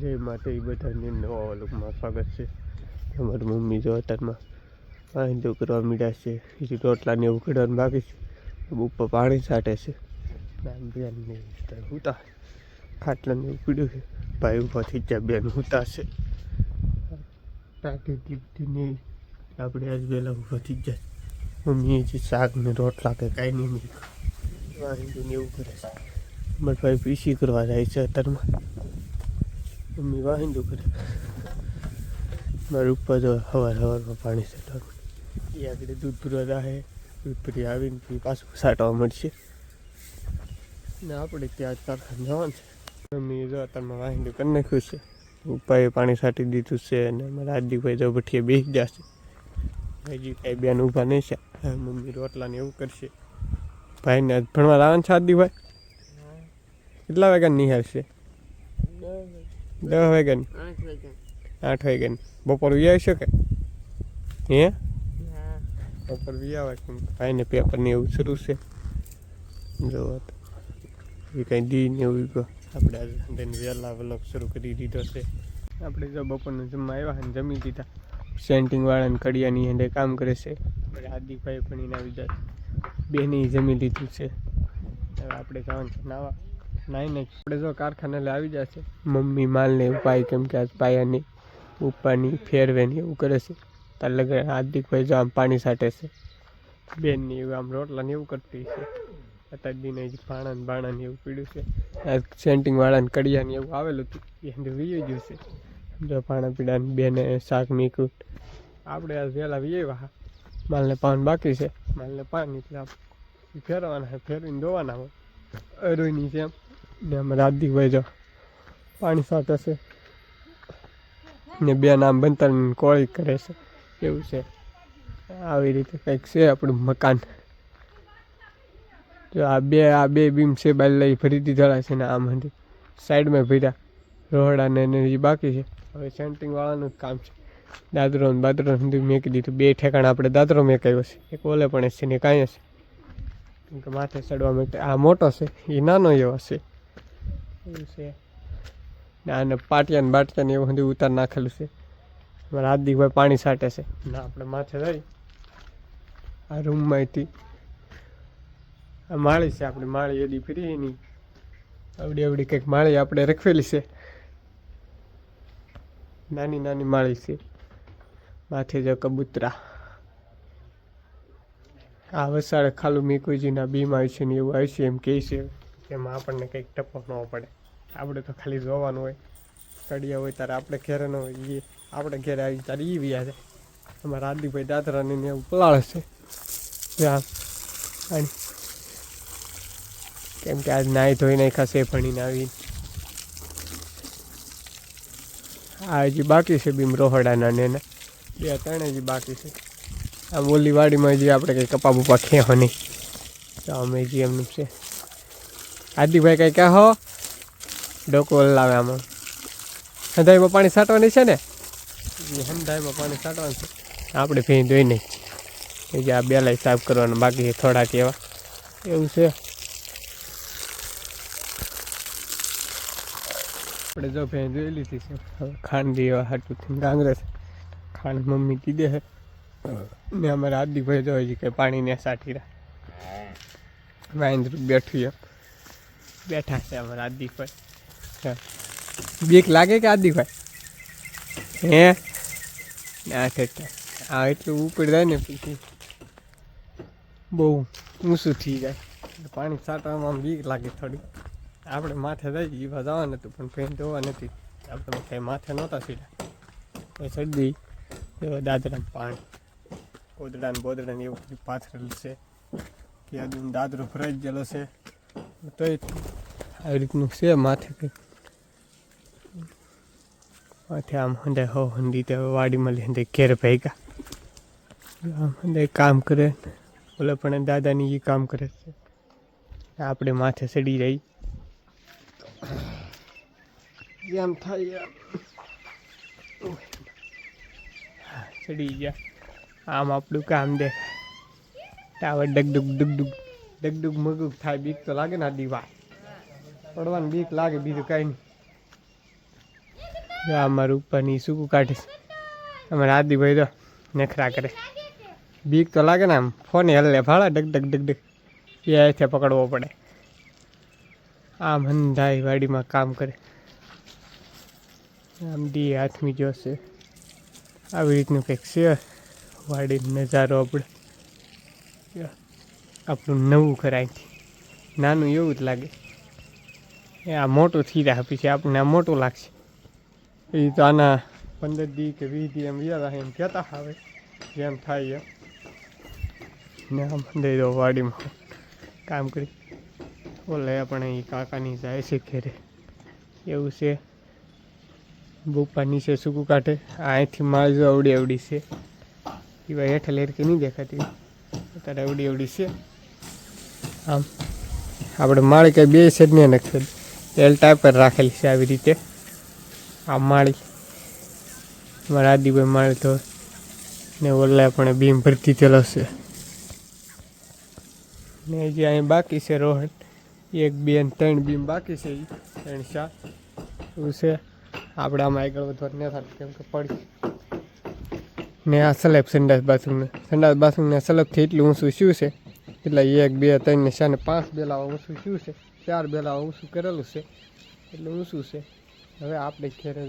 જય માતા એ બધાને નવા વલુકમાં સ્વાગત છે. અમારી મમ્મી જો અત્યારમાં વાંધો કરવા મીડા છે. હજી રોટલા ને એવું કરવાનું બાકી છે. ઉપર પાણી છાંટે છે. હુતા. ખાટલાને પીડ્યું છે. ભાઈ ઉભાથી જ્યાં બેન હુતા છે. આપણે આજ વહેલા ઊભા થઈ જાય મમ્મી જે શાક ને રોટલા કે કાંઈ નહીં મળ્યું વાંધો ને એવું કરે છે. મારા ભાઈ પીસી કરવા જાય છે અત્યારમાં. મમ્મી વાહિંદુ કરે. મારા ઉપર જો હવાર હવારમાં પાણી છાંટવાનું. એ આગળ દૂધ ભરવા રાહે, દૂધ પૂરી આવીને પછી પાછું છાંટવા મળશે. ને આપણે ત્યાં કારખાને જવાનું છે. મમ્મી જો અત્યારમાં વાહિંદુ કરી નાખ્યું છે. ઉપાએ પાણી છાંટી દીધું છે અને મારા હાર્દિકભાઈ જો ભઠીએ બેસી જશે હજી કાંઈ બેન ઊભા નહીં છે. મમ્મી રોટલા ને એવું કરશે. ભાઈને ભણવા લાવવાનું છે હાર્દિકભાઈ? કેટલા વાગ્યા નિહાળશે? દસ વાગ્યાની? આઠ વાગ્યાની. બપોર વી આવી કે? હે? બપોર વી આવે ભાઈને પેપર ને એવું શરૂ છે. તો એ કંઈ દી ને એવું ગયો. આપણે આજે સંડેને વહેલા વ્લોગ શરૂ કરી દીધો છે. આપણે જો બપોરનું જમવા આવ્યા અને જમી દીધા સેન્ટિંગ વાળાને કડિયાની હેન્ડે કામ કરે છે. હાર્દિકભાઈ પણ એના આવી બેની જમી લીધું છે. હવે આપણે જવાનું છે નાવા. નાઈ નહીં. આપણે જો કારખાને આવી જશે મમ્મી માલને ઉપાય કેમ કે આજ પાયાની ઉપરની ફેરવેની એવું કરે છે. તાર લગે હાર્દિકભાઈ જો આમ પાણી સાટે છે. બેનની એવું આમ રોટલા ને એવું કરતી છે. અત્યારે દીને જ ભાણા ને બાણા ને એવું પીડ્યું છે. આ કડિયા ને એવું આવેલું હતું. એને વીએ ગયું છે. જો પાણા પીડા ને બેને શાક મીકું. આપણે આજ વહેલા વીએ વાહ માલને પાન બાકી છે. માલને પાન એટલે ફેરવાના ફેરવીને ધોવાના હોય. અરોઈની જેમ. ને અમે રાજદીપભાઈ જો પાણી સાત છે. ને બે નામ બનતા કોળી કરે છે. એવું છે. આવી રીતે કંઈક છે આપણું મકાન. જો આ બે આ બે બીમ છે બાલ લઈ ફરી દીધા છે ને આમ હતી સાઈડમાં ભીડા રોહડા ને એને હજી બાકી છે. હવે સેન્ટિંગવાળાનું જ કામ છે. દાદરો ને બાદરો મેકી દીધું. બે ઠેકાણ આપણે દાદરો મેકાયો છે. એક ઓલે પણ છે ને કાંઈ કેમ કે માથે ચડવા માટે આ મોટો છે. એ નાનો એવો છે. એવું છે. ને આને પાટિયા ને બાટિયા ને એવું બધું ઉતાર નાખેલું છે. મારા હાર્દિકભાઈ પાણી સાટે છે. ને આપણે માથે રહી આ રૂમમાંથી. આ માળી છે આપણી માળી એડી ફરી એની. આવડી આવડી કંઈક માળી આપણે રખવેલી છે. નાની નાની માળી છે. માથે જો કબૂતરા. આ વસાડે ખાલું મીકુજીના બીમ આવ્યું છે ને એવું આવ્યું છે એમ કહે છે. એમાં આપણને કંઈક ટપો ન પડે. આપણે તો ખાલી જોવાનું હોય. કડિયા હોય ત્યારે આપણે ઘેરે ન હોય એ આપણે ઘેરે આવી ત્યારે એ વ્યા છે અમારા આદિભાઈ દાદરાની ને એવું પલાળે છે. કેમ કે આજ નાહી ધોઈ નાખ્યા છે, ભણીને આવી આ હજી બાકી છે બીમ રોહડાના ને એના. બે ત્રણ હજી બાકી છે. આમ બોલીવાડીમાં હજી આપણે કંઈ કપા બપા નહીં તો અમે હજી એમનું છે. હાર્દિકભાઈ કંઈ કહો? ડોકો લાવે આમાં. હંધાઈમાં પાણી સાટવાની છે ને? હંધાઈમાં પાણી સાટવાનું છે. આપણે ફી ધોઈ નહીં એ આ બેલાઈ સાફ કરવાના બાકી છે થોડાક એવા. એવું છે. આપણે જો ભેં જોઈ લીધી છે. હવે ખાંડ એવા હાટું થઈને ગાંગરે છે. ખાંડ મમ્મી કીધે છે. ને અમારા હાર્દિકભાઈ જો હજી કંઈ પાણી ને સાટી રહ્યા. વાંદરું બેઠું એમ. બેઠા છે અમારે હાર્દિકભાઈ. બીક લાગે કે હાર્દિકભાઈ? હે? ના ઠેઠ આ એટલું ઉપર જાય ને પછી બહુ ઊંચું થઈ જાય. પાણી સાટવામાં આમ બીક લાગે થોડી. આપણે માથે જાય એવા જવાનું હતું પણ ફેન ધોવા નથી. આપણે કાંઈ માથે નહોતા સીધા. એ શરદી એવા દાદરામાં પાણી. કોદડા ને બોદડા ને એવું બધું પાથરેલું છે. કે દાદરો ભરાઈ ગયેલો છે. તોય આવી રીતનું છે માથે કંઈ. માથે આમ હંડાય હો હંડી તે વાડીમાં લઈને ઘેર ભેગા. આમ હંડે કામ કરે. ઓલે પણ દાદાની એ કામ કરે છે. આપણે માથે ચડી જાય એમ થાય ચડી ગયા. આમ આપણું કામ દે. ટાવર ડગ ડગ ડગ ડુગડુગ. ડગડુગ મગુગ થાય બીક તો લાગે ને આ દીવા પડવાની બીક લાગે બીજું કાંઈ નહીં અમારું ઉપરની સૂકું કાઢે અમારે આદિભાઈ તો નખરા કરે બીક તો લાગે ને આમ ફોને હલ્લે ફાળા ડગ ડગ ડગ ડગ એ અહીંથી પકડવો પડે આમ હંધાઈ વાડીમાં કામ કરે આમ ડી હાથમી જોશે આવી રીતનું કંઈક છે વાડીનો નજારો આપણે આપણું નવું કરાય નાનું એવું જ લાગે. એ આ મોટું થઈ રહ્યા પછી આપણને આ મોટું લાગશે. એ તો આના પંદર દી કે વીસ દી એમ વ્યા એમ કહેતા હવે જેમ થાય એમ. ને આમ દઈ દો વાડીમાં કામ કરી. ઓલે આપણે એ કાકાની જાય છે ઘેરે. એવું છે. બુપ્પા નીચે સૂકું કાઢે. અહીંથી માળ જો અવડી અવડી છે. ભાઈ હેઠે લેરકી નહીં દેખાતી. અત્યારે અવડી અવડી છે. આમ, આપણે માળી કંઈ બે નહીં નખેલી એલ ટાઈપ પર રાખેલી છે આવી રીતે. આ માળી. મારા આદિભાઈ માળી તો ને ઓલા પણ બીમ ભરતી ચલાવશે ને જે અહીં બાકી છે રોહન, એક, બે ને ત્રણ બીમ બાકી છે ત્રણ, ચાર. એવું છે. આપણે આમાં આગળ વધવા ન થાય, કેમ કે પડી. ને આ સલેબ સંડાસ બાથરૂમને સંડાસ બાથરૂમને સલેબથી એટલું ઊંચું શું છે? એટલે એક, બે, ત્રણ ને ચાર ને પાંચ બેલા ઊંચું શું છે. ચાર બેલા ઊંચું કરેલું છે. એટલે ઊંચું છે. હવે આપણે ઘેરે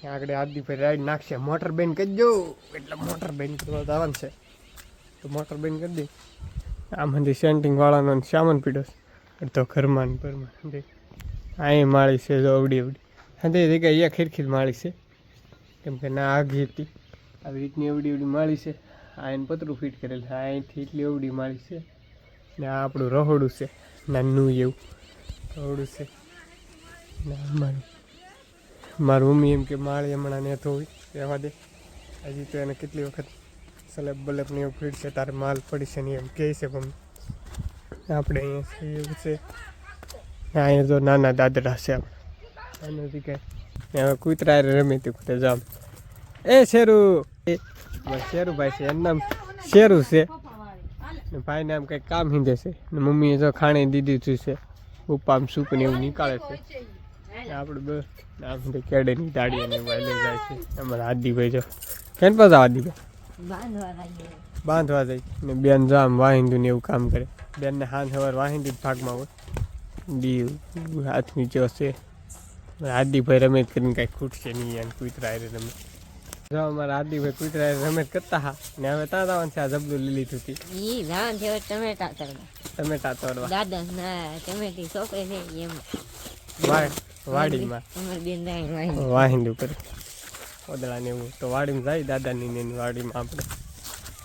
ત્યાં આગળ આદિ ભાઈ રાઈડ નાખશે. મોટર બેન કરજો એટલે મોટર બેન કરવા જવાનું છે. તો મોટર બેન કરી દઈ આમ હજી સેન્ટિંગ વાળાનો ને સામાન પીડો અડધો ઘરમાં ઘરમાં હંધી. અહીં માળી છે જો અવડી અવડી. હંધી જગ્યાએ અહીંયા ખીરખીર માળી છે. કેમ કે ના આગી હતી. આવી રીતની અવડી અવડી માળી છે. આ એને પતરું ફિટ કરેલ છે. અહીંથી એટલી એવડી મારી છે. ને આ આપણું રહોડું છે. નાનું એવું રહોડું છે. ને મારું. મારું મમ્મી એમ કે માળી હમણાં ને હોય રહેવા દે. હજી તો એને કેટલી વખત સલેબ બલેબને એવું ફીટ છે, તારે માલ પડી છે ને એમ કહે છે મમ્મી. આપણે અહીંયા છે એવું છે. અહીંયા જો નાના દાદરા છે આપણે આનું કે હવે કૂતરા રમી તું કૂતરા જામ. એ શેરુ! શેરુભાઈ છે એનું નામ શેરુ છે. ને ભાઈને આમ કંઈક કામ હિંદે છે. ને મમ્મીએ જો ખાણી દીધી થયું છે ઉપામ સૂપ ને એવું નીકાળે છે. આપણે બે આમ તો કેડેની દાડી અને એવું જાય છે. અમારા આદિભાઈ જો કેમ પાછા આદિભાઈ? બાંધવા જાય. ને બેન જો આમ વાહિંદુ ને એવું કામ કરે. બેનને હાથ સવાર વાહિંદુ ભાગમાં હોય. દી હાથની નીચે છે આદિભાઈ રમે કરીને કાંઈ ખૂટશે નહીં અને કૂતરા રમે જો અમારા આદિભાઈ કૂતરા હારે કરતા હા ને હવે ત્યાં જવાનું છે આ જબલું લીલી થતી ઈ જાણ છે ટમેટા તરવા ટમેટા દાદા ના ટમેટી સોપે છે એમ. વાડીમાં. અમાર બેન ઓદળા ને એવું. તો વાડીમાં જાય દાદાની ને વાડીમાં આપણે.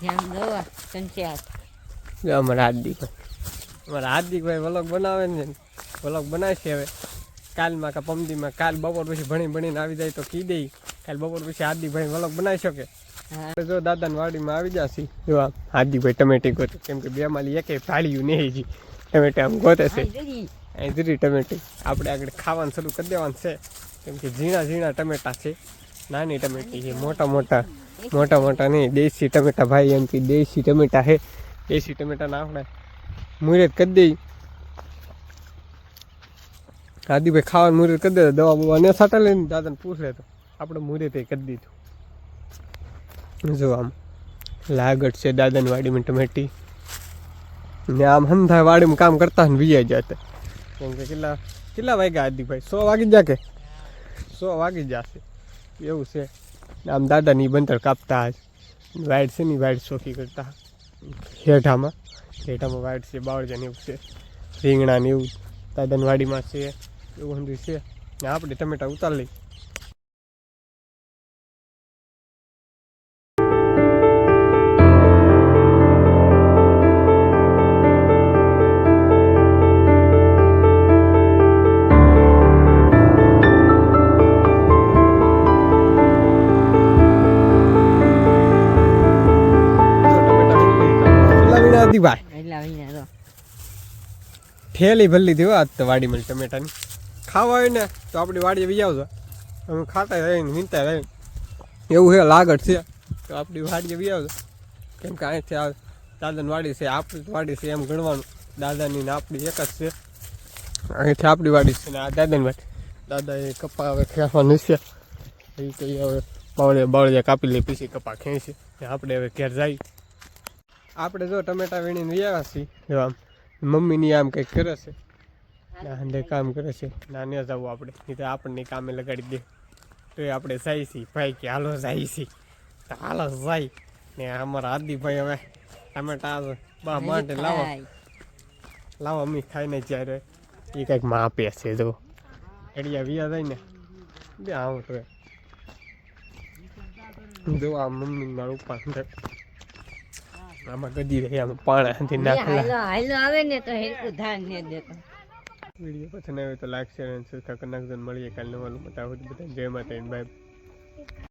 ધ્યાન દવા સંચાર જો અમારા હાર્દિકભાઈ અમારા હાર્દિકભાઈ વલોગ બનાવે ને વલોગ બનાવશે હવે. કાલમાં કે પમદીમાં કાલ બપોર પછી ભણી ભણીને આવી જાય તો કી દઈ કાલ બપોર પછી હાર્દિકભાઈ વલોગ બનાવી શકે. જો દાદાની વાડીમાં આવી જશે. જો આમ હાર્દિકભાઈ ટમેટી ગોતે. કેમ કે બે માલી એકે ફાળ્યું નહીં જી ટમેટા આમ ગોતે છે. અહીં જીરી. ટમેટી. આપણે આગળ ખાવાનું શરૂ કરી દેવાનું છે. કેમ કે ઝીણા ઝીણા ટમેટા છે. નાની ટમેટી છે. મોટા મોટા. મોટા મોટા નહીં. દેશી ટમેટા ભાઈ એમ કે દેશી ટમેટા છે. દેશી ટમેટા ના આપણે મુહૂર્ત કરી દઈ આદિભાઈ ખાવાનું મુહૂર્ત કરી દે દવા બવા ને સાટા લઈને દાદાને પૂછે તો. આપણે મુહૂર્ત કરી દીધું. જો આમ લાગટ છે દાદાની વાડીમાં ટમેટી. ને આમ હંધા વાડીમાં કામ કરતા ને વિજય જતા કેમ કે કેટલા કેટલા વાગ્યા આદિભાઈ સો વાગી જા કે? સો વાગી જશે એવું છે. આમ દાદાની બંતર કાપતા જ વાઇટ છે ને વાઇટ ચોખી કરતા હેઠામાં. હેઠામાં વાઇટ છે બાવળજાને એવું છે. રીંગણા ને એવું. દાદાની વાડીમાં છે. એવું બધું છે. ને આપણે ટમેટા ઉતાર લઈ થેલી ભરી લીધી હો આજ તો વાડીમાં ટમેટાની. ખાવા હોય ને તો આપણી વાડીએ બી આવજો. અમે ખાતા રહીને વીણતા રહીને. એવું છે લાગડ છે. તો આપણી વાડીએ વી આવજો. કેમ કે અહીંથી આ દાદાની વાડી છે, આપણી વાડી છે એમ ગણવાનું. દાદાની ને આપણી એક જ છે. અહીંથી આપણી વાડી છે ને આ દાદાની વાડી. દાદાએ કપા હવે ખેંચવાનું છે. એ કઈ હવે બાવળિયા બાવળિયા કાપી લે પીસી કપા ખેંચી. આપણે હવે ઘેર જાય. આપણે જો ટમેટા વીણીને વ્યાવા છીએ. જો આમ મમ્મીની આમ કંઈક કરે છે? હાંડે કામ કરે છે. નાને જવું આપણે. નહીં તો આપણને કામે લગાડી દે. તો એ આપણે જાય છીએ. ભાઈ કે હાલો જાય છીએ. તો હાલો જાય. ને અમારા આદિભાઈ હવે ટામેટા બા માટે લાવો. લાવો અમી ખાઈને જ્યારે એ કંઈક માપે છે જો. એડિયા વિયા જાય ને બે આવું જો આ મમ્મી મારું પાંચ આમાં ગદી રહી આમાં પાણાથી નાખેલા. હાલો આવે ને તો હેરકું ધાન ને દેતો વીડિયો પસંદ આવે તો લાઈક શેર અને સબસ્ક્રાઈબ કરી નાખજો મળીએ કાલે નવાનું બતાવું બધા જય માતા બાય